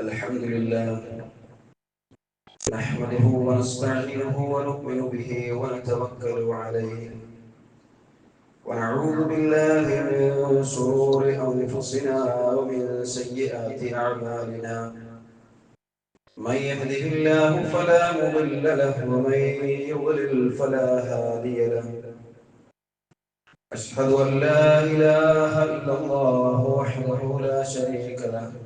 الحمد لله. نحمده ونستعينه ونؤمن به ونتوكل عليه. ونعوذ بالله من شرور أنفسنا ومن سيئات أعمالنا. من يهده الله فلا مضل له ومن يضلل فلا هادي له. أشهد أن لا إله إلا الله وحده لا شريك له.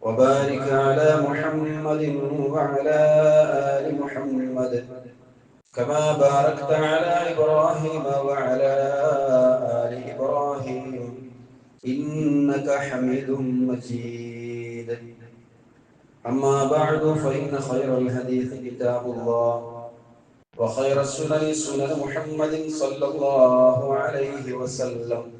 وبارك على محمد وعلى آل محمد كما باركت على إبراهيم وعلى آل إبراهيم إنك حميد مجيد. أما بعد فإن خير الحديث كتاب الله وخير السنن سنن محمد صلى الله عليه وسلم.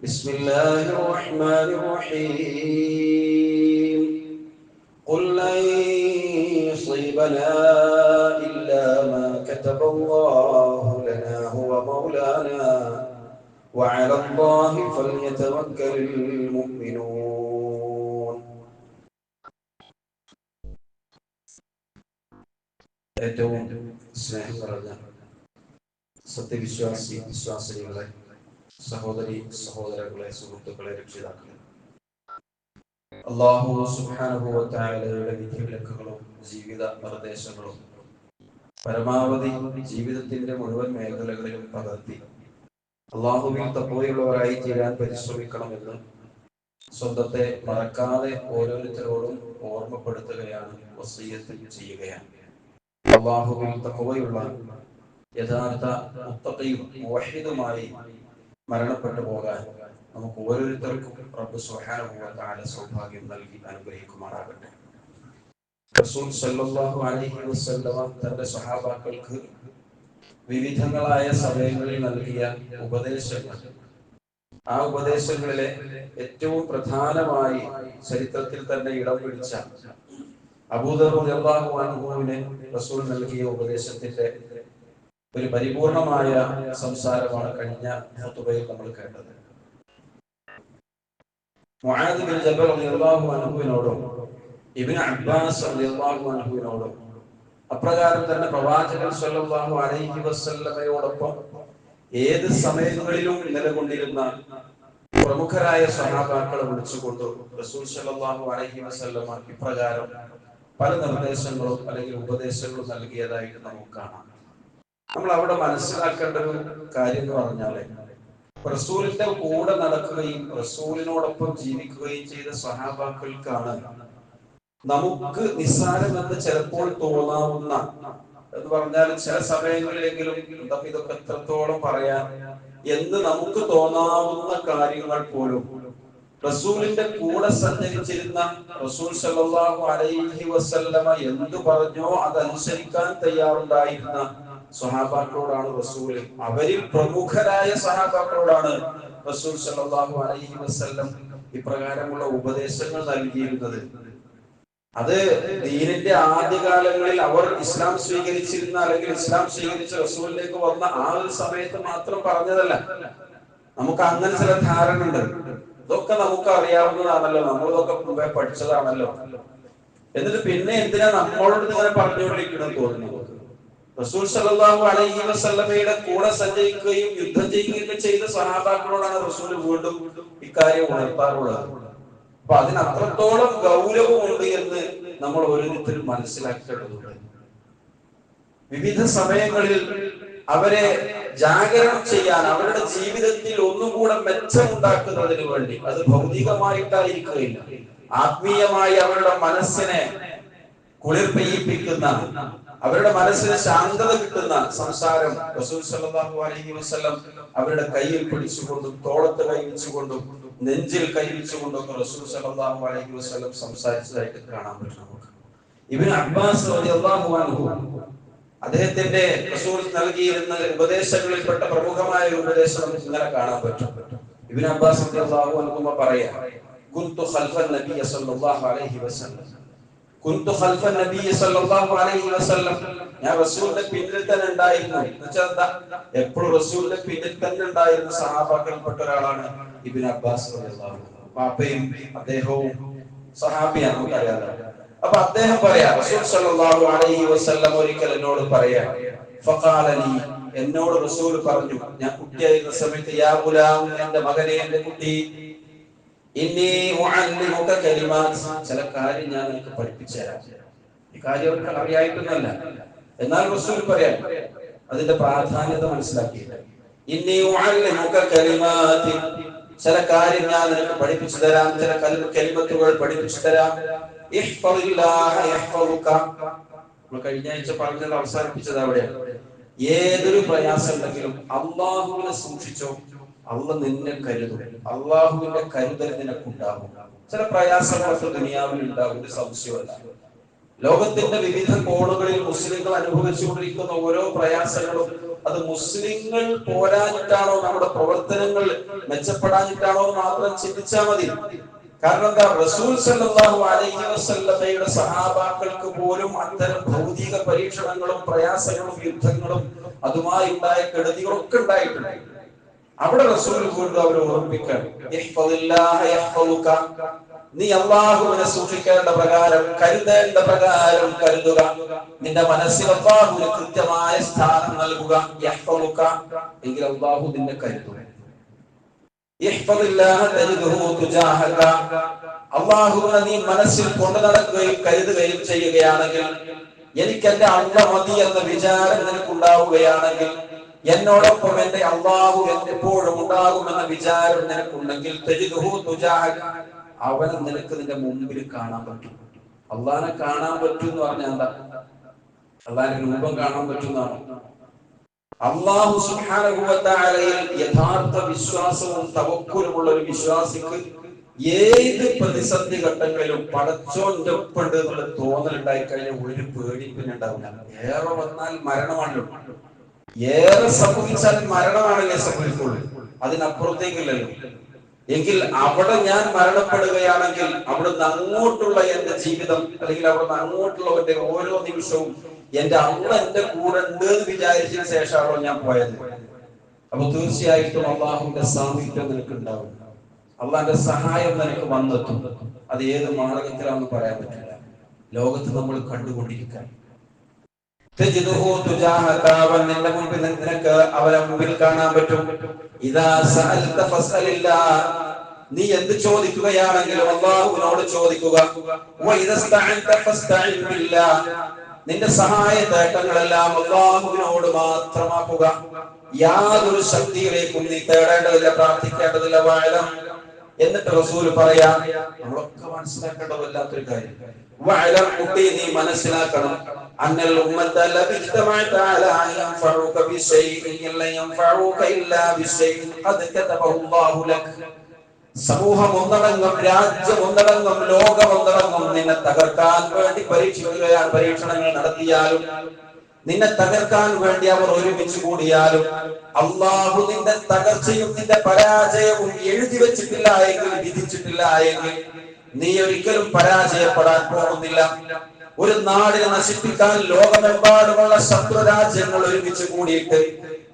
بسم الله الرحمن الرحيم قل لن يصيبنا إلا ما كتب الله لنا هو مولانا وعلى الله فليتوكل المؤمنون ഏറ്റവും സ്നേഹം നിറഞ്ഞ സത്യവിശ്വാസി വിശ്വാസിനികളെ സഹോദരി സഹോദരങ്ങളെ സുഹൃത്തുക്കളെ രക്ഷിതാക്കളെ. അള്ളാഹു സുഹാനുഭവത്തായാലയുടെ വിധിവിലക്കുകളും ജീവിത നിർദ്ദേശങ്ങളും പരമാവധി ജീവിതത്തിന്റെ മുഴുവൻ മേഖലകളിലും പകർത്തി അള്ളാഹുവിൽ തപ്പോയുള്ളവരായി തീരാൻ പരിശ്രമിക്കണമെന്ന് സ്വന്തത്തെ മറക്കാതെ ഓരോരുത്തരോടും ഓർമ്മപ്പെടുത്തുകയാണ് വസീയത്തിൽ ചെയ്യുകയാണ്. അള്ളാഹുവിൽ തക്കവയുള്ള യഥാർത്ഥ മുത്തയും മുവഹിദുമായി മരണപ്പെട്ടു പോകാൻ നമുക്ക് ഓരോരുത്തർക്കും റബ്ബ് സുബ്ഹാനഹു സൗഭാഗ്യം നൽകി അനുഗ്രഹിക്കുമാറാകട്ടെ. സല്ലല്ലാഹു അലൈഹി വസല്ലമ തന്റെ സഹാബാക്കൾക്ക് വിവിധങ്ങളായ സമയങ്ങളിൽ നൽകിയ ഉപദേശങ്ങൾ. ആ ഉപദേശങ്ങളിലെ ഏറ്റവും പ്രധാനമായി ചരിത്രത്തിൽ തന്നെ ഇടം പിടിച്ച അബൂദർഹുവിന് റസൂൽ നൽകിയ ഉപദേശത്തിന്റെ ഒരു പരിപൂർണമായ സംസാരമാണ് കഴിഞ്ഞ ഹുതുബയിൽ നമ്മൾ കേട്ടത്. മുആദ് ബിൻ ജബൽ റളിയല്ലാഹു അൻഹുവിനോടും ഇബ്നു അബ്ബാസ് റളിയല്ലാഹു അൻഹുവിനോടും അപ്രകാരം തന്നെ പ്രവാചകൻ സല്ലല്ലാഹു അലൈഹി വസല്ലമയോടൊപ്പം ഏത് സമയങ്ങളിലും നിലകൊണ്ടിരുന്ന പ്രമുഖരായ സഹാബാക്കളെ വിളിച്ചുകൊണ്ട് റസൂൽ സല്ലല്ലാഹു അലൈഹി വസല്ലമ ഇപ്രകാരം പല നിർദ്ദേശങ്ങളും അല്ലെങ്കിൽ ഉപദേശങ്ങളും നൽകിയതായിട്ട് നമുക്ക് കാണാം. നമ്മൾ അവിടെ മനസ്സിലാക്കേണ്ട ഒരു കാര്യം എന്ന് പറഞ്ഞാൽ റസൂലിന്റെ കൂടെ നടക്കുകയും റസൂലിനോടൊപ്പം ജീവിക്കുകയും ചെയ്ത സഹാബാക്കൾക്കാണ് നമുക്ക് നിസ്സാരമെന്ന് ചിലപ്പോൾ തോന്നാവുന്ന എന്ന് പറഞ്ഞാൽ ചില സമയങ്ങളിലെങ്കിലും ഇതൊക്കെ എത്രത്തോളം പറയാൻ എന്ന് നമുക്ക് തോന്നാവുന്ന കാര്യങ്ങൾ പോലും. റസൂലിന്റെ കൂടെ സഞ്ചരിച്ചിരുന്ന റസൂൽ സല്ലല്ലാഹു അലൈഹി വസല്ലമ എന്ത് പറഞ്ഞോ അതനുസരിക്കാൻ തയ്യാറുണ്ടായിരുന്ന സഹാബാക്കളോടാണ് റസൂൽ. അവരിൽ പ്രമുഖരായ സഹാബാക്കളോടാണ് റസൂൽ സല്ലല്ലാഹു അലൈഹി വസല്ലം ഇപ്രകാരമുള്ള ഉപദേശങ്ങൾ നൽകിയിരുന്നത്. അത് ദീനിന്റെ ആദ്യകാലങ്ങളിൽ അവർ ഇസ്ലാം സ്വീകരിച്ചിരുന്ന അല്ലെങ്കിൽ ഇസ്ലാം സ്വീകരിച്ച റസൂലിലേക്ക് വന്ന ആ ഒരു സമയത്ത് മാത്രം പറഞ്ഞതല്ല. നമുക്ക് അങ്ങനെ ചില ധാരണ ഉണ്ട് ഇതൊക്കെ നമുക്ക് അറിയാവുന്നതാണല്ലോ. നമ്മളിതൊക്കെ മുമ്പേ പഠിച്ചതാണല്ലോ. എന്നിട്ട് പിന്നെ എന്തിനാ നമ്മളോട് ഇങ്ങനെ പറഞ്ഞുകൊണ്ടിരിക്കണം തോന്നുന്നു? റസൂൽ സല്ലല്ലാഹു അലൈഹി വസല്ലമയുടെ കൂടെ സഞ്ചരിക്കുകയും യുദ്ധം ചെയ്യുകയൊക്കെ ചെയ്ത സഹാബാക്കളോടാണ് റസൂൽ വീണ്ടും ഇക്കാര്യം ഉണർത്താറുള്ളത്. അപ്പൊ അതിന് അത്രത്തോളം ഗൗരവമുണ്ട് എന്ന് നമ്മൾ ഓരോരുത്തരും മനസ്സിലാക്കേണ്ടതുണ്ട്. വിവിധ സമയങ്ങളിൽ അവരെ ജാഗരണം ചെയ്യാൻ അവരുടെ ജീവിതത്തിൽ ഒന്നുകൂടെ മെച്ചമുണ്ടാക്കുന്നതിന് വേണ്ടി അത് ഭൗതികമായിട്ടായിരിക്കുകയില്ല ആത്മീയമായി അവരുടെ മനസ്സിനെ കുളിർപ്പെയ്യിപ്പിക്കുന്ന അവരുടെ മനസ്സിന് ശാന്തത കിട്ടുന്ന സംസാരം റസൂൽ സല്ലല്ലാഹു അലൈഹി വസല്ലം അവരുടെ കയ്യിൽ പിടിച്ചുകൊണ്ടും തോളത്ത് കൈ വെച്ചുകൊണ്ടും നെഞ്ചിൽ കൈ വെച്ചുകൊണ്ടൊക്കെ റസൂൽ സല്ലല്ലാഹു അലൈഹി വസല്ലം സംസാരിച്ചതായിട്ട് കാണാൻ പറ്റും നമുക്ക്. ഇബ്നു അബ്ബാസ് റളിയല്ലാഹു അൻഹു അദ്ദേഹത്തിന്റെ റസൂൽ നൽകിയിരുന്ന ഉപദേശങ്ങളിൽപ്പെട്ട പ്രമുഖമായ ഒരു ഉപദേശം നമുക്ക് ഇങ്ങനെ കാണാൻ പറ്റും. ഇബ്നു അബ്ബാസ് റളിയല്ലാഹു അൻഹു പറയാ കുന്തു ഖൽഫൻ നബിയ സല്ലല്ലാഹു അലൈഹി വസല്ലം. കുന്തു ഖൽഫ നബി സല്ലല്ലാഹു അലൈഹി വസല്ലം. ഞാൻ റസൂലിന്റെ പിന്നിൽ തന്നെ ഉണ്ടായിരുന്നു. എന്നുവെച്ചാൽ എപ്പോഴും റസൂലിന്റെ പിന്നിൽ തന്നെ ഉണ്ടായിരുന്ന സഹാബാക്കൾപ്പെട്ട ഒരാളാണ് ഇബ്നു അബ്ബാസ് റളിയല്ലാഹു പാപ്പയും അദ്ദേഹവും സഹാബിയാണ് നമുക്കറിയാലോ. അപ്പൊ അദ്ദേഹം പറയാ റസൂൽ സല്ലല്ലാഹു അലൈഹി വസല്ലം ഒരിക്കൽ എന്നോട് പറയാ ഫഖാല ലി. എന്നോട് റസൂൽ പറഞ്ഞു ഞാൻ കുട്ടിയായിരുന്ന സമയത്ത് യാ ഗുലാം എന്റെ മകനെ എന്റെ കുട്ടി ചില കാര്യം ഞാൻ നിനക്ക് പഠിപ്പിച്ചു തരാം. ഈ കാര്യം അവർക്ക് അറിയായിട്ടൊന്നല്ല എന്നാൽ റസൂൽ പറയാം അതിന്റെ പ്രാധാന്യത മനസ്സിലാക്കിയില്ല ഇനി ചില കാര്യം ഞാൻ നിനക്ക് പഠിപ്പിച്ചു തരാം. ചില കലി- കലിമത്തുകൾ പഠിപ്പിച്ചു തരാം. കഴിഞ്ഞ ആഴ്ച പറഞ്ഞത് അവസാനിപ്പിച്ചത് അവിടെയാണ് ഏതൊരു പ്രയാസം ഉണ്ടെങ്കിലും അള്ളാഹുവിനെ സൂക്ഷിച്ചോ. അള്ള നിന്നെ കരുതും. അള്ളാഹുവിന്റെ കരുതൽ നിനക്കുണ്ടാകും ചില പ്രയാസങ്ങളൊക്കെ ദുനിയാവിൽ ഉണ്ടാകും ഒരു സംശയമല്ല. ലോകത്തിന്റെ വിവിധ കോണുകളിൽ മുസ്ലിങ്ങൾ അനുഭവിച്ചുകൊണ്ടിരിക്കുന്ന ഓരോ പ്രയാസങ്ങളും അത് മുസ്ലിങ്ങൾ പോരാഞ്ഞിട്ടാണോ നമ്മുടെ പ്രവർത്തനങ്ങൾ മെച്ചപ്പെടാഞ്ഞിട്ടാണോ മാത്രം ചിന്തിച്ചാൽ മതി. കാരണം എന്താ? റസൂൽ സല്ലല്ലാഹു അലൈഹി വസല്ലമയുടെ സഹാബാക്കൾക്ക് പോലും അത്തരം ഭൗതിക പരീക്ഷണങ്ങളും പ്രയാസങ്ങളും യുദ്ധങ്ങളും അതുമായി ഉണ്ടായ കെടുതികളൊക്കെ ഉണ്ടായിട്ടുണ്ട്. അവിടെ റസൂൽ വീണ്ടും അവർ ഓർമ്മിക്കാൻ നീ അള്ളാഹുവിനെ സൂക്ഷിക്കേണ്ട പ്രകാരം കരുതേണ്ട പ്രകാരം കരുതുക. നിന്റെ മനസ്സിൽ അള്ളാഹുവിന് കൃത്യമായ സ്ഥാനം നൽകുക. യഹ്ഫദുക. എങ്കിൽ അള്ളാഹു നിന്നെ കരുതുക. അള്ളാഹുവിനെ നീ മനസ്സിൽ കൊണ്ടു നടക്കുകയും കരുതുകയും ചെയ്യുകയാണെങ്കിൽ എനിക്ക് എന്റെ അള്ള മതി എന്ന വിചാരം നിനക്കുണ്ടാവുകയാണെങ്കിൽ എന്നോടൊപ്പം എന്റെ അള്ളാഹു എപ്പോഴും ഉണ്ടാകുമെന്ന വിചാരം നിനക്കുണ്ടെങ്കിൽ അവനെ നിനക്ക് നിന്റെ മുമ്പിൽ കാണാൻ പറ്റും. അള്ളാഹിനെ കാണാൻ പറ്റും എന്ന് പറഞ്ഞാൽ എന്താ? അള്ളാഹിന്റെ രൂപം കാണാൻ പറ്റുന്നതാണ്. അള്ളാഹു വ യഥാർത്ഥ വിശ്വാസവും തവക്കുലുമുള്ള ഒരു വിശ്വാസിക്ക് ഏത് പ്രതിസന്ധി ഘട്ടങ്ങളിലും പടച്ചോന്റെ ഒപ്പുണ്ട് എന്നുള്ള തോന്നലുണ്ടായി കഴിഞ്ഞാൽ ഒരു പേടി പിന്നെ ഉണ്ടാവില്ല. ഏറെ വന്നാൽ മരണമാണല്ലോ ഏറെ സംഭവിച്ചാൽ മരണമാണല്ലേ സംഭവിക്കുള്ളൂ അതിനപ്പുറത്തേക്കില്ലല്ലോ. എങ്കിൽ അവിടെ ഞാൻ മരണപ്പെടുകയാണെങ്കിൽ അവിടുന്ന് അങ്ങോട്ടുള്ള എന്റെ ജീവിതം അല്ലെങ്കിൽ അവിടുന്ന് അങ്ങോട്ടുള്ള ഓരോ നിമിഷവും എന്റെ അമ്മ എന്റെ കൂടെ ഉണ്ട് എന്ന് വിചാരിച്ചതിന് ശേഷമാണോ ഞാൻ പോയത്? അപ്പൊ തീർച്ചയായിട്ടും അള്ളാഹുവിന്റെ സാമീപ്യം നിനക്ക് ഉണ്ടാവും അള്ളാഹിന്റെ സഹായം നിനക്ക് വന്നെത്തും. അത് ഏത് മാർഗത്തിലാണെന്ന് പറയാൻ പറ്റില്ല. ലോകത്ത് നമ്മൾ കണ്ടുകൊണ്ടിരിക്കാൻ. അവൻ നിന്റെ മുമ്പിൽ നിനക്ക് അവരെ മുമ്പിൽ കാണാൻ പറ്റും. ഇതാ. നീ എന്ത് ചോദിക്കുകയാണെങ്കിലും അള്ളാഹുവിനോട് ചോദിക്കുക. നിന്റെ സഹായ തേട്ടങ്ങളെല്ലാം അള്ളാഹുവിനോട് മാത്രമാക്കുക. യാതൊരു ശക്തിയിലേക്കും നീ തേടേണ്ടതില്ല പ്രാർത്ഥിക്കേണ്ടതില്ല വാഴം എന്നിട്ട് റസൂൽ പറയാ നമ്മളൊക്കെ മനസ്സിലാക്കേണ്ട വല്ലാത്തൊരു കാര്യം. വഅലം കുട്ടി നീ മനസ്സിലാക്കണം. അന്നൽ സമൂഹം ഒന്നടങ്കം രാജ്യം ഒന്നടങ്കം ലോകം ഒന്നടങ്കം നിന്നെ തകർക്കാൻ വേണ്ടി പരീക്ഷിക്കുകയാണ് പരീക്ഷണങ്ങൾ നടത്തിയാലും നിന്നെ തകർക്കാൻ വേണ്ടി അവർ ഒരുമിച്ച് കൂടിയാലും അള്ളാഹു നിന്റെ തകർച്ചയും നിന്റെ പരാജയവും എഴുതി വെച്ചിട്ടില്ല എങ്കിൽ വിധിച്ചിട്ടില്ല എങ്കിൽ നീ ഒരിക്കലും പരാജയപ്പെടാൻ പോകുന്നില്ല. ഒരു നാടിനെ നശിപ്പിക്കാൻ ലോകമെമ്പാടുമുള്ള ശത്രു രാജ്യങ്ങൾ ഒരുമിച്ച് കൂടിയിട്ട്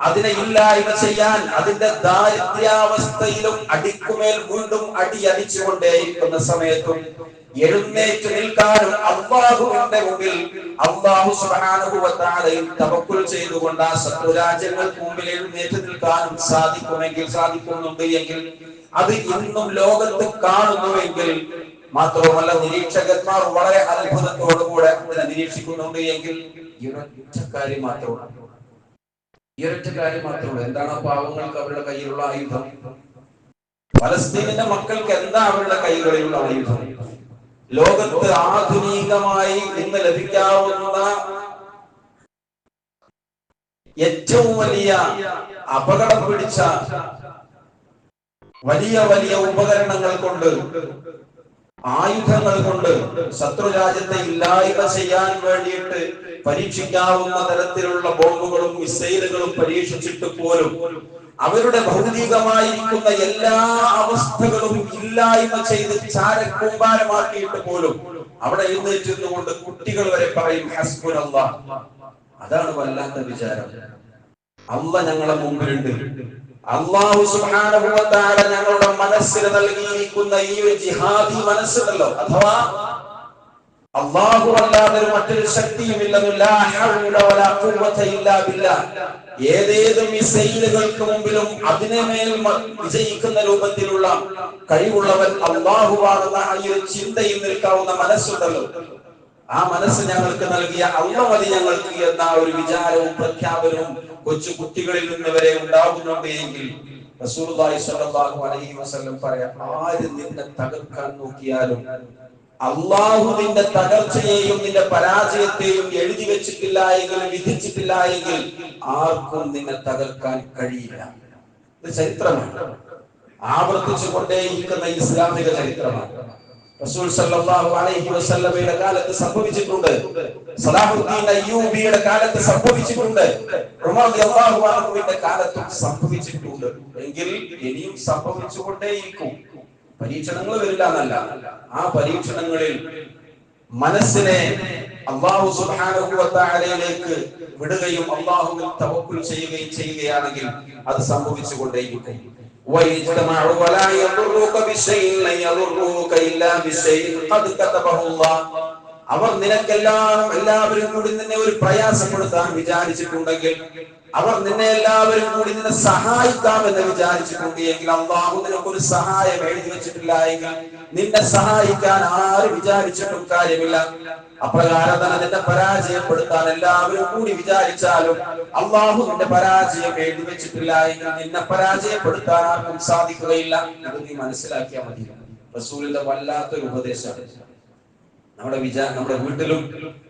അതിനെ ഇല്ലായ്മ ചെയ്യാൻ അതിന്റെ ദാരിദ്ര്യാവസ്ഥയിലും അടിക്കുമേൽ വീണ്ടും അടി അടിച്ചുകൊണ്ടേയിരിക്കുന്ന സമയത്തും എഴുന്നേറ്റ് നിൽക്കാനും അള്ളാഹുവിന്റെ മുമ്പിൽ അള്ളാഹു വ തവക്കുൽ ചെയ്തുകൊണ്ട് ആ ശത്രു മുമ്പിൽ എഴുന്നേറ്റ് നിൽക്കാനും സാധിക്കുമെങ്കിൽ സാധിക്കുന്നുണ്ട് എങ്കിൽ അത് ഇന്നും ലോകത്ത് കാണുന്നുവെങ്കിൽ മാത്രവുമല്ല നിരീക്ഷകന്മാർ വളരെ അത്ഭുതത്തോടുകൂടെ അതിനെ നിരീക്ഷിക്കുന്നുണ്ട് എങ്കിൽ ഈ ഒരൊറ്റ കാര്യം മാത്രമാണ് ഈ ഒരൊറ്റ കാര്യം മാത്രമാണ് എന്താണ് പാവങ്ങൾക്ക് അവരുടെ കയ്യിലുള്ള ആയുധം? ഫലസ്തീനിന്റെ മക്കൾക്ക് എന്താ അവരുടെ കൈകളിലുള്ള ആയുധം? ലോകത്ത് ആധുനികമായി ഇന്ന് ലഭിക്കാവുന്ന ഏറ്റവും വലിയ അപകടം പിടിച്ച വലിയ വലിയ ഉപകരണങ്ങൾ കൊണ്ട് ആയുധങ്ങൾ കൊണ്ട് ശത്രുരാജ്യത്തെ ഇല്ലായ്മ ചെയ്യാൻ വേണ്ടിയിട്ട് പരീക്ഷിക്കാവുന്ന തരത്തിലുള്ള ബോംബുകളും മിസൈലുകളും പരീക്ഷിച്ചിട്ട് പോലും അവരുടെ ഭൗതികമായിരിക്കുന്ന എല്ലാ അവസ്ഥകളും ഇല്ലായ്മ ചെയ്ത് ചാരക്കൂമ്പാരമാക്കിയിട്ട് പോലും അവിടെ കൊണ്ട് കുട്ടികൾ വരെ പറയും ഹസ്ബുനല്ല അതാണ് വല്ലാത്ത വിചാരം. അമ്മ ഞങ്ങളെ മുമ്പിലുണ്ട്. അള്ളാഹു സുഹാനുഭവത്താല ഞങ്ങളുടെ മനസ്സിൽ നൽകിയിരിക്കുന്ന ഈ ഒരു ജിഹാദി മനസ്സുണ്ടല്ലോ അഥവാ അള്ളാഹു അല്ലാതെ മറ്റൊരു ശക്തിയും ഇല്ലെന്നില്ല ഏതേത് മിസൈലുകൾക്ക് മുമ്പിലും അതിനെ മേൽ വിജയിക്കുന്ന രൂപത്തിലുള്ള കഴിവുള്ളവൻ അള്ളാഹുവാണെന്ന ഈ ഒരു ചിന്തയിൽ നിൽക്കാവുന്ന മനസ്സുണ്ടല്ലോ. ആ മനസ്സ് ഞങ്ങൾക്ക് നൽകിയ അള്ളവതി ഞങ്ങൾക്ക് എന്ന ഒരു വിചാരവും പ്രഖ്യാപനവും കൊച്ചു കുട്ടികളിൽ നിന്ന് വരെ ഉണ്ടാകുന്നുണ്ട് റസൂലുള്ളാഹി സ്വല്ലല്ലാഹു അലൈഹി വസല്ലം പറയാ ആര് നിന്നെ തകർക്കാൻ നോക്കിയാലും അള്ളാഹു നിന്റെ തകർച്ചയെയും നിന്റെ പരാജയത്തെയും എഴുതി വെച്ചിട്ടില്ല എങ്കിൽ വിധിച്ചിട്ടില്ല എങ്കിൽ ആർക്കും നിന്നെ തകർക്കാൻ കഴിയില്ല. ഇത് ചരിത്രമാണ്. ആവർത്തിച്ചു കൊണ്ടേയിരിക്കുന്ന ഇസ്ലാമിക ചരിത്രമാണ്. റസൂൽ സല്ലല്ലാഹു അലൈഹി വസല്ലമയുടെ കാലത്ത് സംഭവിച്ചിട്ടുണ്ട്. സലാഹുദ്ദീൻ അയ്യൂബിയുടെ കാലത്ത് സംഭവിച്ചിട്ടുണ്ട്. ഉമർ റളിയല്ലാഹു അൻഹുവിന്റെ കാലത്തും സംഭവിച്ചിട്ടുണ്ട്. എങ്കിൽ ഇനിയും സംഭവിച്ചുകൊണ്ടേയിരിക്കും. പരീക്ഷണങ്ങൾ വരില്ല എന്നല്ല. ആ പരീക്ഷണങ്ങളിൽ മനസ്സിനെ അള്ളാഹു സുബ്ഹാനഹു വ തആലയിലേക്ക് വിടുകയും അള്ളാഹുവിൽ തവക്കുൽ ചെയ്യുകയും ചെയ്യുകയാണെങ്കിൽ അത് സംഭവിച്ചുകൊണ്ടേയിരിക്കും. وَيَجْتَمَعُوا وَلَا يَضُرُّكَ بِشَيْءٍ لَّن يَضُرُّوكَ إِلَّا بِشَيْءٍ قَدْ كَتَبَهُ اللَّهُ അവർ നിനക്കെല്ലാം എല്ലാവരും കൂടി നിന്നെ ഒരു പ്രയാസപ്പെടുത്താൻ വിചാരിച്ചിട്ടുണ്ടെങ്കിൽ അവർ നിന്നെ എല്ലാവരും കൂടി നിന്നെ സഹായിക്കാമെന്ന് വിചാരിച്ചിട്ടുണ്ട് എങ്കിൽ അള്ളാഹു നിനക്കൊരു സഹായം എഴുതി വെച്ചിട്ടില്ല എങ്കിൽ നിന്നെ സഹായിക്കാൻ ആര് വിചാരിച്ചിട്ടും കാര്യമില്ല. അപ്രകാരം തന്നെ നിന്നെ പരാജയപ്പെടുത്താൻ എല്ലാവരും കൂടി വിചാരിച്ചാലും അള്ളാഹു നിന്റെ പരാജയം എഴുതി വെച്ചിട്ടില്ല എങ്കിൽ നിന്നെ പരാജയപ്പെടുത്താൻ ആർക്കും സാധിക്കുകയില്ല. എന്ന് നീ മനസ്സിലാക്കിയാൽ മതി. റസൂലിന്റെ വല്ലാത്തൊരു ഉപദേശമാണ്. നമ്മുടെ വിചാ നമ്മുടെ വീട്ടിലും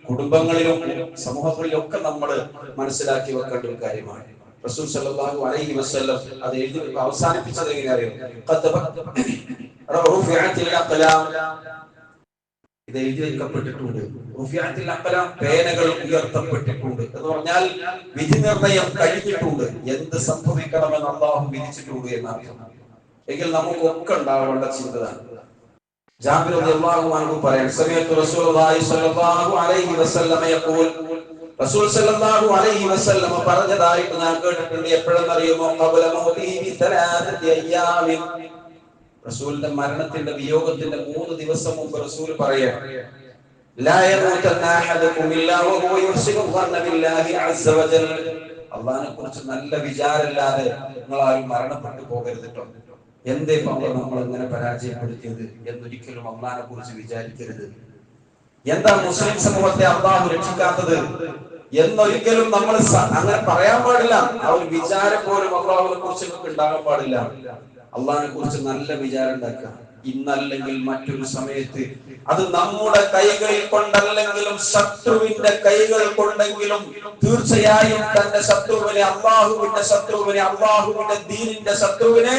കുടുംബങ്ങളിലും സമൂഹങ്ങളിലും ഒക്കെ നമ്മൾ മനസ്സിലാക്കി വെക്കേണ്ട ഒരു കാര്യമാണ്. റസൂൽ സല്ലല്ലാഹു അലൈഹി വസല്ലം അത് എഴുതി അവസാനിപ്പിച്ചത് എങ്ങനെ അറിയോ? ഇത് എഴുതി വെക്കപ്പെട്ടിട്ടുണ്ട്. പേനകൾ ഉയർത്തപ്പെട്ടിട്ടുണ്ട്. എന്ന് പറഞ്ഞാൽ വിധി നിർണയം കഴിഞ്ഞിട്ടുണ്ട്. എന്ത് സംഭവിക്കണമെന്ന് അള്ളാഹു വിധിച്ചിട്ടുണ്ട് എന്നർത്ഥം. എങ്കിൽ നമുക്കൊക്കെ ഉണ്ടാവേണ്ട ചിന്തതാണ്. ജാബിർ റളിയല്ലാഹു അൻഹു പറയാൻ സമയത്ത് റസൂലുള്ളാഹി സ്വല്ലല്ലാഹു അലൈഹി വസല്ലമ യഖൂൽ റസൂൽ സ്വല്ലല്ലാഹു അലൈഹി വസല്ലമ പറഞ്ഞതായിട്ട് ഞാൻ കേട്ടിട്ടുണ്ട് എപ്പോഴെന്ന് അറിയുമോ ഖബല മൗലിഹി ബി സലാസത്തി അയ്യാമിൻ റസൂലിന്റെ മരണത്തിന്റെ വിയോഗത്തിന്റെ മൂന്ന് ദിവസം മുമ്പ് റസൂൽ പറയാൻ لا يموتن أحدكم إلا وهو يحسن الظن بالله عز وجل അള്ളാഹിനെ കുറിച്ച് നല്ല വിചാരമില്ലാതെ നിങ്ങൾ ആരും മരണപ്പെട്ടു പോകരുത് കേട്ടോ എന്തേ പങ്ക നമ്മൾ ഇങ്ങനെ പരാജയപ്പെടുത്തിയത് എന്നൊരിക്കലും അള്ളാനെ കുറിച്ച് വിചാരിക്കരുത്. എന്താ മുസ്ലിം സമൂഹത്തെ അള്ളാഹു രക്ഷിക്കാത്തത്? എന്നൊരിക്കലും നമ്മൾ അങ്ങനെ പറയാൻ പാടില്ല. ആ ഒരു വിചാരം പോലും അള്ളാഹുവിനെ കുറിച്ച് നമുക്ക് ഉണ്ടാകാൻ പാടില്ല. അള്ളാഹിനെ കുറിച്ച് നല്ല വിചാരം ഉണ്ടാക്കുക. ഇന്നല്ലെങ്കിൽ മറ്റൊരു സമയത്ത് അത് നമ്മുടെ കൈകളിൽ കൊണ്ടല്ലെങ്കിലും ശത്രുവിന്റെ കൈകൾ കൊണ്ടെങ്കിലും തീർച്ചയായും തന്റെ ശത്രുവിനെ അള്ളാഹുവിന്റെ ശത്രുവിനെ അള്ളാഹുവിന്റെ ദീനിന്റെ ശത്രുവിനെ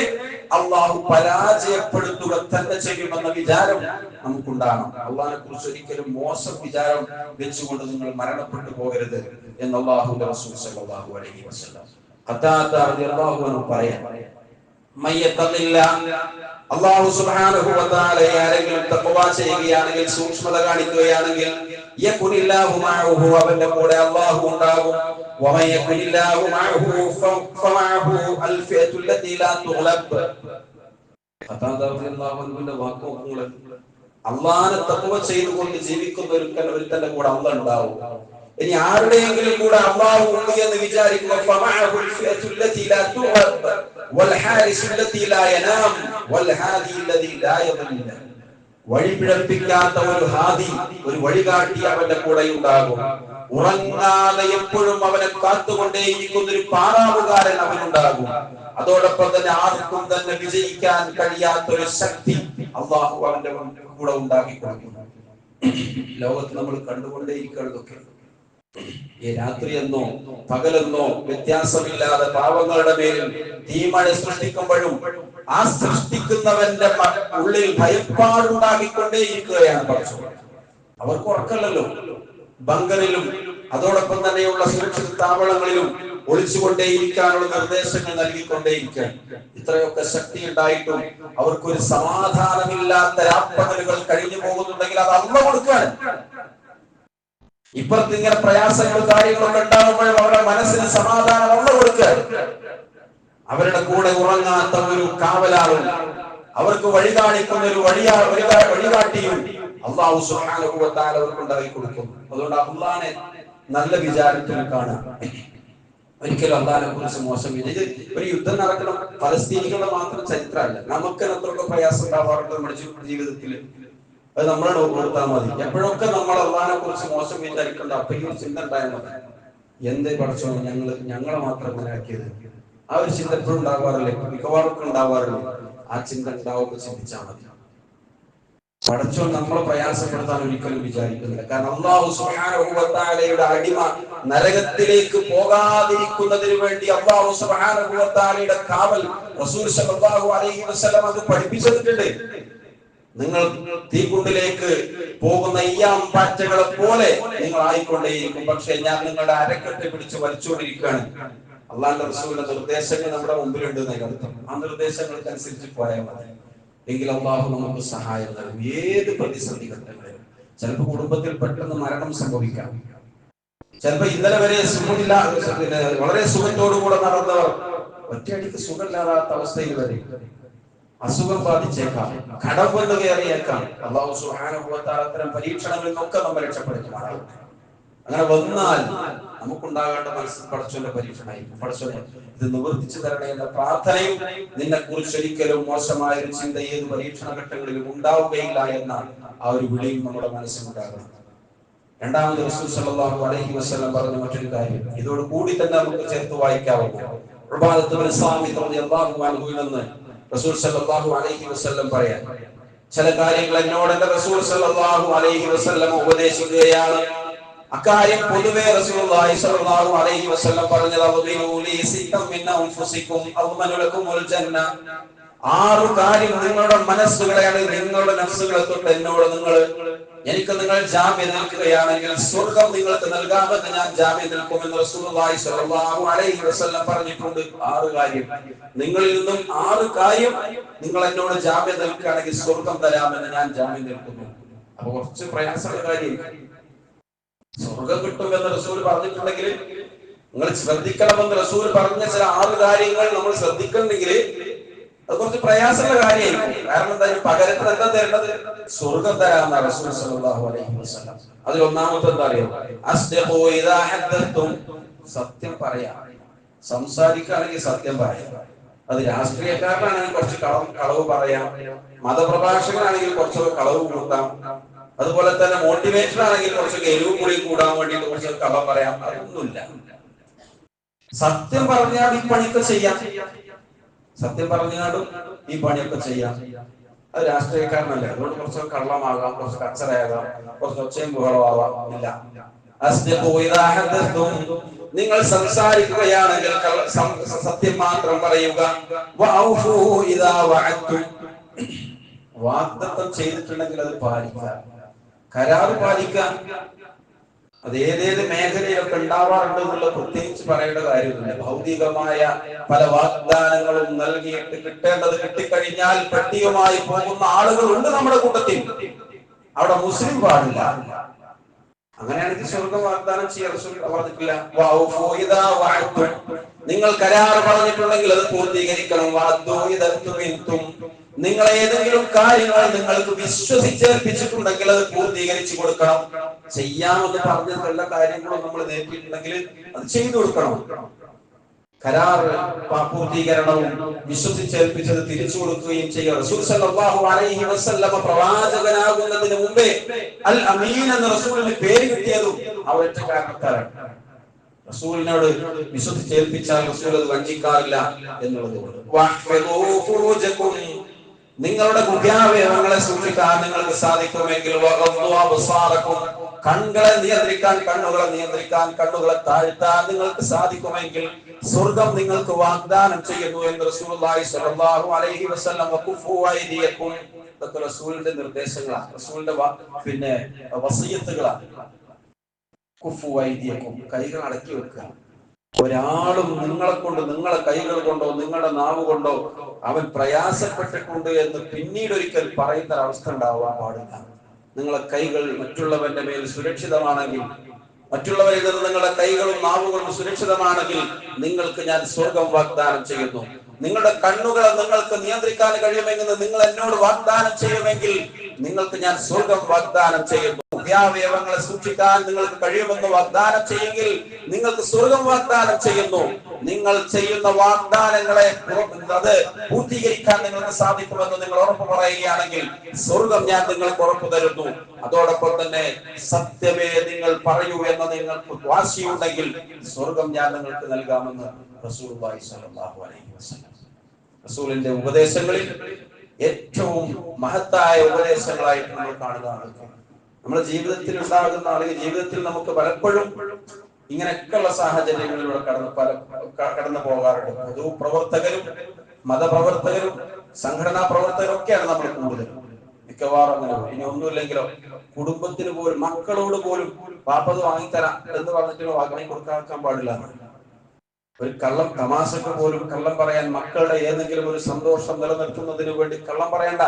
അള്ളാഹു പരാജയപ്പെടുത്തുക തന്നെ ചെയ്യുമെന്ന വിചാരം നമുക്കുണ്ടാകണം. അള്ളാഹിനെ കുറിച്ച് ഒരിക്കലും മോശം വിചാരം വെച്ചുകൊണ്ട് നിങ്ങൾ മരണപ്പെട്ടു പോകരുത് എന്ന് അള്ളാഹു റസൂൽ സല്ലല്ലാഹു അലൈഹി വസല്ലം ഖത്താദ റളിയല്ലാഹു അൻഹു പറയാം അള്ളാഹു സുബ്ഹാനഹു വ ആരെങ്കിലും തഖ്വ ചെയ്യുകയാണെങ്കിൽ സൂക്ഷ്മത കാണിക്കുകയാണെങ്കിൽ മഅഹു അവന്റെ കൂടെ അള്ളാഹു ഉണ്ടാകും. വമൻ യകുനില്ലാഹു വാക്ക് തഖ്വ ചെയ്തുകൊണ്ട് ജീവിക്കുന്ന ഒരുക്കൻ ഒരുത്തന്റെ കൂടെ അള്ള ഉണ്ടാവും. ഇനി ആരുടെയെങ്കിലും കൂടെ അള്ളാഹു ഉണ്ട് എന്ന് വിചാരിക്കുമ്പോൾ വഴിപിഴപ്പിക്കാത്ത ഒരു ഹാദി ഒരു വഴികാട്ടി അവന്റെ കൂടെ ഉണ്ടാകും. ഉറങ്ങാതെ എപ്പോഴും അവനെ കാത്തുകൊണ്ടേയിരിക്കുന്ന ഒരു പാറാവുകാരൻ അവനുണ്ടാകും അതോടൊപ്പം തന്നെ ആർക്കും തന്നെ വിജയിക്കാൻ കഴിയാത്ത ഒരു ശക്തി അള്ളാഹു അവന്റെ കൂടെ ഉണ്ടാക്കി കൊടുക്കുന്നു ലോകത്ത് നമ്മൾ കണ്ടുകൊണ്ടേയിരിക്കുന്നതൊക്കെ ഈ രാത്രിയെന്നോ പകലെന്നോ വ്യത്യാസമില്ലാതെ പാവങ്ങളുടെ മേലിൽ തീമഴ സൃഷ്ടിക്കുമ്പോഴും ആ സൃഷ്ടിക്കുന്നവന്റെ ഉള്ളിൽ ഭയപ്പാടുണ്ടാക്കിക്കൊണ്ടേയിരിക്കുകയാണ് പറഞ്ഞു അവർക്ക് ഉറക്കല്ലല്ലോ ബങ്കറിലും അതോടൊപ്പം തന്നെയുള്ള സുരക്ഷിത താവളങ്ങളിലും ഒളിച്ചുകൊണ്ടേയിരിക്കാനുള്ള നിർദ്ദേശങ്ങൾ നൽകിക്കൊണ്ടേയിരിക്കാൻ ഇത്രയൊക്കെ ശക്തി ഉണ്ടായിട്ടും അവർക്കൊരു സമാധാനമില്ലാത്ത രാപ്പകലുകൾ കഴിഞ്ഞു പോകുന്നുണ്ടെങ്കിൽ അത് അമ്മ കൊടുക്കുകയാണ്. ഇപ്പുറത്ത് ഇങ്ങനെ പ്രയാസങ്ങൾ കാര്യങ്ങളൊക്കെ ഉണ്ടാകുമ്പോഴും അവരുടെ മനസ്സിന് സമാധാനം ഉള്ള കൊടുക്കുക. അവരുടെ കൂടെ ഉറങ്ങാത്ത ഒരു കാവലാളും അവർക്ക് വഴി കാണിക്കുന്ന ഒരു വഴിയാ വഴികാ- വഴികാട്ടിയും അള്ളാഹു സുഹാനുഭവത്താൽ അവർക്ക് ഉണ്ടാക്കി കൊടുക്കും അതുകൊണ്ട് അള്ളാനെ നല്ല വിചാരത്തിൽ കാണാം ഒരിക്കലും അള്ളാഹിനെ കുറിച്ച് മോശം. ഇത് ഒരു യുദ്ധം നടക്കണം. ഫലസ്തീനികളുടെ മാത്രം ചരിത്രമല്ല. നമുക്ക് അത്രയൊക്കെ പ്രയാസം ഉണ്ടാവാറുണ്ട് നമ്മുടെ ജീവിതത്തിൽ അത് നമ്മളെ ഓർത്താൽ മതി. എപ്പോഴൊക്കെ നമ്മൾ അള്ളഹാനെ കുറിച്ച് മോശം വിചാരിക്കേണ്ട? അപ്പൊ ഈ ഒരു ചിന്ത ഉണ്ടായാൽ മതി. എന്തേ പഠിച്ചോ ഞങ്ങൾ ഞങ്ങളെ മാത്രം അങ്ങനെ ആക്കിയത്. ആ ഒരു ചിന്ത എപ്പോഴും ഉണ്ടാവാറില്ലേ? മിക്കവാറൊക്കെ ഉണ്ടാവാറില്ലേ? ആ ചിന്ത ഉണ്ടാവുമ്പോൾ ചിന്തിച്ചാൽ മതി. പഠിച്ചോ നമ്മളെ പ്രയാസപ്പെടുത്താൻ ഒരിക്കലും വിചാരിക്കുന്നില്ല. കാരണം അള്ളാഹു തആലയുടെ അടിമ നരകത്തിലേക്ക് പോകാതിരിക്കുന്നതിന് വേണ്ടി അള്ളാഹു തആലയുടെ കാവൽ റസൂൽ സല്ലല്ലാഹു അലൈഹി വസല്ലം അത് പഠിപ്പിച്ചിട്ടുണ്ട് നിങ്ങൾ തീക്കുണ്ടിലേക്ക് പോകുന്ന ഈയാം പാറ്റകളെ പോലെ നിങ്ങൾ ആയിക്കൊണ്ടേയിരിക്കും. പക്ഷെ ഞാൻ നിങ്ങളുടെ അരക്കെട്ട് പിടിച്ച് വലിച്ചുകൊണ്ടിരിക്കുകയാണ്. അള്ളാന്റെ റസൂലിന്റെ നിർദ്ദേശങ്ങൾ നമ്മുടെ മുമ്പിലുണ്ട് എന്നതിനർത്ഥം ആ നിർദ്ദേശങ്ങൾക്ക് അനുസരിച്ച് പോയാൽ മതി. എങ്കിൽ അള്ളാഹു നമുക്ക് സഹായം നൽകും. ഏത് പ്രതിസന്ധി ഘട്ടങ്ങളിലും. ചിലപ്പോൾ കുടുംബത്തിൽ പെട്ടെന്ന് മരണം സംഭവിക്കാം. ചിലപ്പോ ഇന്നലെ വരെ സുഖമില്ല. വളരെ സുഖത്തോടുകൂടെ നടന്നവർ ഒറ്റയടിക്ക് സുഖമില്ലാത്ത അവസ്ഥയിൽ വരെ. അസുഖം ബാധിച്ചേക്കാം. കടം വന്ന് കയറിയേക്കാം. അള്ളാഹു അത്തരം പരീക്ഷണങ്ങളിൽ നിന്നൊക്കെ നമ്മൾ രക്ഷപ്പെടുത്തുമാറാകട്ടെ. അങ്ങനെ വന്നാൽ നമുക്കുണ്ടാകേണ്ട മനസ്സിൽ പടച്ചോന്റെ പരീക്ഷണമായിരിക്കും. പടച്ചോനെ ഇത് നിവർത്തിച്ചു തരണേ എന്ന പ്രാർത്ഥനയും നിന്നെ കുറിച്ച് ഒരിക്കലും മോശമായ ഒരു ചിന്ത ഏത് പരീക്ഷണ ഘട്ടങ്ങളിലും ഉണ്ടാവുകയില്ല എന്ന ആ ഒരു വിളിയും നമ്മുടെ മനസ്സിലുണ്ടാകണം. രണ്ടാമത് റസൂൽ സല്ലല്ലാഹു അലൈഹി വസല്ലം പറഞ്ഞ മറ്റൊരു കാര്യം. ഇതോട് കൂടി തന്നെ നമുക്ക് ചേർത്ത് വായിക്കാവുന്നു നിന്ന് റസൂൽ സല്ലല്ലാഹു അലൈഹി വസല്ലം പറയാൻ ചില കാര്യങ്ങൾ എന്നോട് എന്റെ റസൂൽ സല്ലല്ലാഹു അലൈഹി വസല്ലം ഉപദേശിക്കുകയാണ്. അക്കാര്യം പൊതുവെ റസൂലുള്ളാഹി അലൈഹി വസല്ലം പറഞ്ഞത് ജന്ന ആറ് കാര്യം നിങ്ങളുടെ മനസ്സുകളെയാണ് നിങ്ങളുടെ നഫ്സുകളെ തൊട്ട് എന്നോട് നിങ്ങൾ എനിക്ക് നിങ്ങൾ ജാമ്യം നിൽക്കുകയാണെങ്കിൽ സ്വർഗം നിങ്ങൾക്ക് നൽകാമെന്ന് ഞാൻ ജാമ്യം നിൽക്കുമെന്ന് റസൂലുള്ളാഹി സ്വല്ലല്ലാഹു അലൈഹി വസല്ലം പറഞ്ഞിട്ടുണ്ട്. ആറ് കാര്യം. നിങ്ങളിൽ നിന്നും ആറ് കാര്യം നിങ്ങൾ എന്നോട് ജാമ്യം നിൽക്കുകയാണെങ്കിൽ സ്വർഗം തരാമെന്ന് ഞാൻ ജാമ്യം നിൽക്കുന്നു അപ്പൊ കുറച്ച് പ്രയാസമുള്ള കാര്യം. സ്വർഗം കിട്ടുമെന്ന് റസൂൽ പറഞ്ഞിട്ടുണ്ടെങ്കിൽ നിങ്ങൾ ശ്രദ്ധിക്കണമെന്ന് റസൂൽ പറഞ്ഞ ചില ആറ് കാര്യങ്ങൾ നമ്മൾ ശ്രദ്ധിക്കണമെങ്കിൽ അത് കുറച്ച് പ്രയാസമുള്ള കാര്യമായിരിക്കും. കാരണം എന്തായാലും പകരത്ത് എന്താ തരേണ്ടത്? സ്വർഗം തരാമെന്ന റസൂൽ സല്ലല്ലാഹു അലൈഹി വസല്ലം. അതിൽ ഒന്നാമത്തെ അറിയോ? അസ്ദിഖു ഇദാ സത്യം പറയാം. സംസാരിക്കുകയാണെങ്കിൽ സത്യം പറയാം. അത് രാഷ്ട്രീയക്കാരനാണെങ്കിൽ കുറച്ച് കളവ് കളവ് പറയാം. മതപ്രഭാഷകനാണെങ്കിൽ കുറച്ചൊക്കെ കളവ് കൂട്ടാം. അതുപോലെ തന്നെ മോട്ടിവേഷൻ ആണെങ്കിൽ കുറച്ചൊക്കെ എരിവ് കൂടി കൂടാൻ വേണ്ടി കുറച്ച് കഥ പറയാം. അതൊന്നുമില്ല. സത്യം പറഞ്ഞാൽ ഈ പണിക്ക് ചെയ്യാം. സത്യം പറഞ്ഞാലും ഈ പണിയൊക്കെ ചെയ്യാം. അത് രാഷ്ട്രീയക്കാരനല്ലേ. അതുകൊണ്ട് കുറച്ച് കള്ളമാകാം കുറച്ച് കച്ചറയാകാം കുറച്ച് ഒച്ചയും ബഹളമാവാം ഇല്ല. നിങ്ങൾ സംസാരിക്കുകയാണെങ്കിൽ സത്യം മാത്രം പറയുക. വാഗ്ദത്തം ചെയ്തിട്ടുണ്ടെങ്കിൽ അത് പാലിക്കുക. കരാറ് പാലിക്കാൻ അത് ഏതേത് മേഖലയിലൊക്കെ ഉണ്ടാവാറുണ്ട് എന്നുള്ള പ്രത്യേകിച്ച് പറയേണ്ട കാര്യമില്ല. ഭൗതികമായ പല വാഗ്ദാനങ്ങളും നൽകിയിട്ട് കിട്ടേണ്ടത് കിട്ടിക്കഴിഞ്ഞാൽ പെട്ടിയുമായി പോകുന്ന ആളുകളുണ്ട് നമ്മുടെ കൂട്ടത്തിൽ. അവിടെ മുസ്ലിം പാടില്ല. അങ്ങനെയാണെങ്കിൽ സ്വർഗം വാഗ്ദാനം പറഞ്ഞിട്ടില്ല. നിങ്ങൾ കരാർ പറഞ്ഞിട്ടുണ്ടെങ്കിൽ അത് പൂർത്തീകരിക്കണം. നിങ്ങൾ ഏതെങ്കിലും കാര്യങ്ങൾ നിങ്ങൾക്ക് വിശ്വസിച്ചേൽപ്പിച്ചിട്ടുണ്ടെങ്കിൽ അത് പൂർത്തീകരിച്ചു കൊടുക്കണം. ചെയ്യാമെന്ന് പറഞ്ഞിട്ടുള്ള കാര്യങ്ങളും നമ്മൾ നേരിട്ടിട്ടുണ്ടെങ്കിൽ അത് ചെയ്തു കൊടുക്കണം കരാർ പൂർത്തീകരണവും വിശ്വസിച്ചേൽപ്പിച്ചത് തിരിച്ചു കൊടുക്കുകയും ചെയ്യുക റസൂൽ സല്ലല്ലാഹു അലൈഹി വസല്ലമ പ്രവാചകനാകുന്നതിന് മുമ്പേ അൽ അമീൻ എന്ന റസൂലിന് പേര് കിട്ടിയതും ആ കാരണത്താലാണ് റസൂലിനോട് വിശ്വസിച്ചേൽപ്പിച്ചാൽ റസൂൽ അത് വഞ്ചിക്കാറില്ല എന്നുള്ളത്. നിങ്ങളുടെ ഗുഹ്യാവയവങ്ങളെ സൂക്ഷിക്കാൻ നിങ്ങൾക്ക് സാധിക്കുമെങ്കിൽ. കണ്ണുകളെ നിയന്ത്രിക്കാൻ കണ്ണുകളെ നിയന്ത്രിക്കാൻ കണ്ണുകളെ താഴ്ത്താൻ നിങ്ങൾക്ക് സാധിക്കുമെങ്കിൽ സ്വർഗം നിങ്ങൾക്ക് വാഗ്ദാനം ചെയ്യുന്നു എന്ന് റസൂലുള്ളാഹി സ്വല്ലല്ലാഹു അലൈഹി വസല്ലം ഇതൊക്കെ റസൂലിന്റെ നിർദ്ദേശങ്ങളാണ്. റസൂലിന്റെ പിന്നെ വസീയത്തുകളാണ്. കുഫു കൈകൾ അടക്കി വെക്കുക. ഒരാളും നിങ്ങളെ കൊണ്ട് നിങ്ങളെ കൈകൾ കൊണ്ടോ നിങ്ങളുടെ നാവ് കൊണ്ടോ അവൻ പ്രയാസപ്പെട്ടിട്ടുണ്ട് എന്ന് പിന്നീട് ഒരിക്കൽ പറയുന്ന ഒരവസ്ഥ ഉണ്ടാവാൻ പാടില്ല. നിങ്ങളെ കൈകൾ മറ്റുള്ളവന്റെ മേൽ സുരക്ഷിതമാണെങ്കിൽ മറ്റുള്ളവരിൽ നിന്ന് നിങ്ങളുടെ കൈകളും നാവുകളും സുരക്ഷിതമാണെങ്കിൽ നിങ്ങൾക്ക് ഞാൻ സ്വർഗം വാഗ്ദാനം ചെയ്യുന്നു. നിങ്ങളുടെ കണ്ണുകളെ നിങ്ങൾക്ക് നിയന്ത്രിക്കാൻ കഴിയുമെങ്കിൽ നിങ്ങൾ എന്നോട് വാഗ്ദാനം ചെയ്യുമെങ്കിൽ നിങ്ങൾക്ക് ഞാൻ സ്വർഗം വാഗ്ദാനം ചെയ്യുന്നു. അവയവങ്ങളെ സൂക്ഷിക്കാൻ നിങ്ങൾക്ക് കഴിയുമെന്ന് വാഗ്ദാനം ചെയ്യുമെങ്കിൽ നിങ്ങൾക്ക് സ്വർഗം വാഗ്ദാനം ചെയ്യുന്നു. നിങ്ങൾ ചെയ്യുന്ന വാഗ്ദാനങ്ങളെ അത് പൂർത്തീകരിക്കാൻ നിങ്ങൾക്ക് സാധിക്കുമെന്ന് നിങ്ങൾ ഉറപ്പ് പറയുകയാണെങ്കിൽ സ്വർഗം ഞാൻ നിങ്ങൾക്ക് ഉറപ്പ് തരുന്നു. അതോടൊപ്പം തന്നെ സത്യമേ നിങ്ങൾ പറയൂ എന്ന് നിങ്ങൾക്ക് വാശിയുണ്ടെങ്കിൽ സ്വർഗം ഞാൻ നിങ്ങൾക്ക് നൽകാമെന്ന് റസൂലിന്റെ ഉപദേശങ്ങളിൽ ഏറ്റവും മഹത്തായ ഉപദേശങ്ങളായിട്ട് നമ്മൾ കാണുന്നതാണ്. നമ്മുടെ ജീവിതത്തിൽ ഉണ്ടാകുന്ന അല്ലെങ്കിൽ ജീവിതത്തിൽ നമുക്ക് പലപ്പോഴും ഇങ്ങനെയൊക്കെയുള്ള സാഹചര്യങ്ങളിലൂടെ കടന്നു പല കടന്നു പോകാറുണ്ട്. പൊതു പ്രവർത്തകരും മതപ്രവർത്തകരും സംഘടനാ പ്രവർത്തകരും ഒക്കെയാണ് നമ്മൾ കൂടുതൽ മിക്കവാറും അങ്ങനെ. ഇനി ഒന്നുമില്ലെങ്കിലോ കുടുംബത്തിന് പോലും മക്കളോട് പോലും പാപ്പത് വാങ്ങിത്തരാം എന്ന് പറഞ്ഞിട്ട് വാങ്ങി കൊടുക്കാൻ പാടില്ല. ഒരു കള്ളം തമാശക്ക് പോലും കള്ളം പറയാൻ മക്കളുടെ ഏതെങ്കിലും ഒരു സന്തോഷം നിലനിർത്തുന്നതിന് വേണ്ടി കള്ളം പറയണ്ട.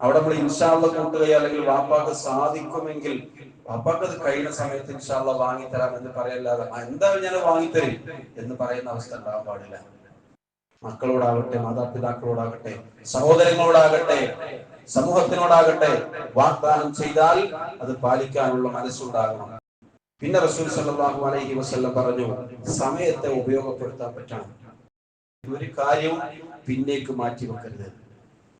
അവിടെ നമ്മൾ ഇൻഷാള്ള കൂട്ടുകയോ അല്ലെങ്കിൽ വാപ്പാക്ക് സാധിക്കുമെങ്കിൽ വാപ്പാക്ക് അത് കഴിയുന്ന സമയത്ത് ഇൻഷാള്ള വാങ്ങിത്തരാം എന്ന് പറയല്ലാതെ "ആ, എന്തായാലും ഞാൻ വാങ്ങിത്തരും എന്ന് പറയുന്ന അവസ്ഥ ഉണ്ടാകാൻ പാടില്ല. മക്കളോടാകട്ടെ മാതാപിതാക്കളോടാകട്ടെ സഹോദരങ്ങളോടാകട്ടെ സമൂഹത്തിനോടാകട്ടെ വാഗ്ദാനം ചെയ്താൽ അത് പാലിക്കാനുള്ള മനസ്സുണ്ടാകണം. പിന്നെ റസൂൽ സല്ലാഹു അലൈഹി വസല്ലം പറഞ്ഞു സമയത്തെ ഉപയോഗപ്പെടുത്താൻ പറ്റണം. ഒരു കാര്യവും പിന്നേക്ക് മാറ്റി വെക്കരുത്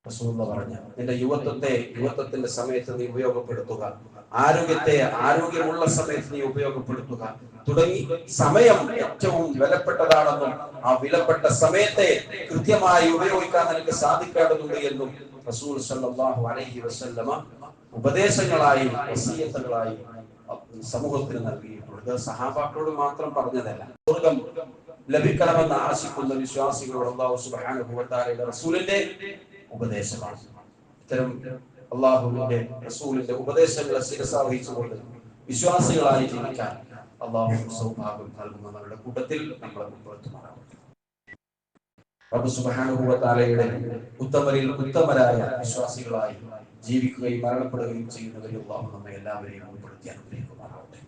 റസൂലുള്ള പറഞ്ഞു നിന്റെ യുവത്വത്തെ യുവത്വത്തിന്റെ സമയത്ത് നീ ഉപയോഗപ്പെടുത്തുക. ആരോഗ്യത്തെ ആരോഗ്യമുള്ള സമയത്ത് നീ ഉപയോഗപ്പെടുത്തുക. തുടങ്ങി സമയം ഏറ്റവും വിലപ്പെട്ടതാണെന്നും ആ വിലപ്പെട്ട സമയത്തെ കൃത്യമായി ഉപയോഗിക്കാൻ നിനക്ക് സാധിക്കേണ്ടതുണ്ട് എന്നും റസൂൽ സല്ലല്ലാഹു അലൈഹി വസല്ലമ ഉപദേശങ്ങളായി വസീയത്തുകളായി സമൂഹത്തിന് നൽകിയിട്ടുണ്ട്. സഹാബാക്കളോട് മാത്രം പറഞ്ഞതല്ല. സ്വർഗം ലഭിക്കണമെന്ന് ആശിക്കുന്ന വിശ്വാസികളോട് അള്ളാഹു തആലയുടെ റസൂലിന്റെ ഉപദേശമാണ്. ഇത്തരം അള്ളാഹുവിന്റെ റസൂലിന്റെ ഉപദേശങ്ങളെ ശിരസാവഹിച്ചുകൊണ്ട് വിശ്വാസികളായി ജീവിക്കാൻ അള്ളാഹു സൗഭാഗ്യം നൽകുന്നവരുടെ കൂട്ടത്തിൽ നമ്മളെ ഉൾപ്പെടുത്തുമാറാവട്ടെ. റബ്ബ് തആലയുടെ ഉത്തമരിൽ ഉത്തമരായ വിശ്വാസികളായി ജീവിക്കുകയും മരണപ്പെടുകയും ചെയ്യുന്നവരിൽ അള്ളാഹു നമ്മെ എല്ലാവരെയും ഉൾപ്പെടുത്തി അനുഗ്രഹിക്കുമാറാവട്ടെ.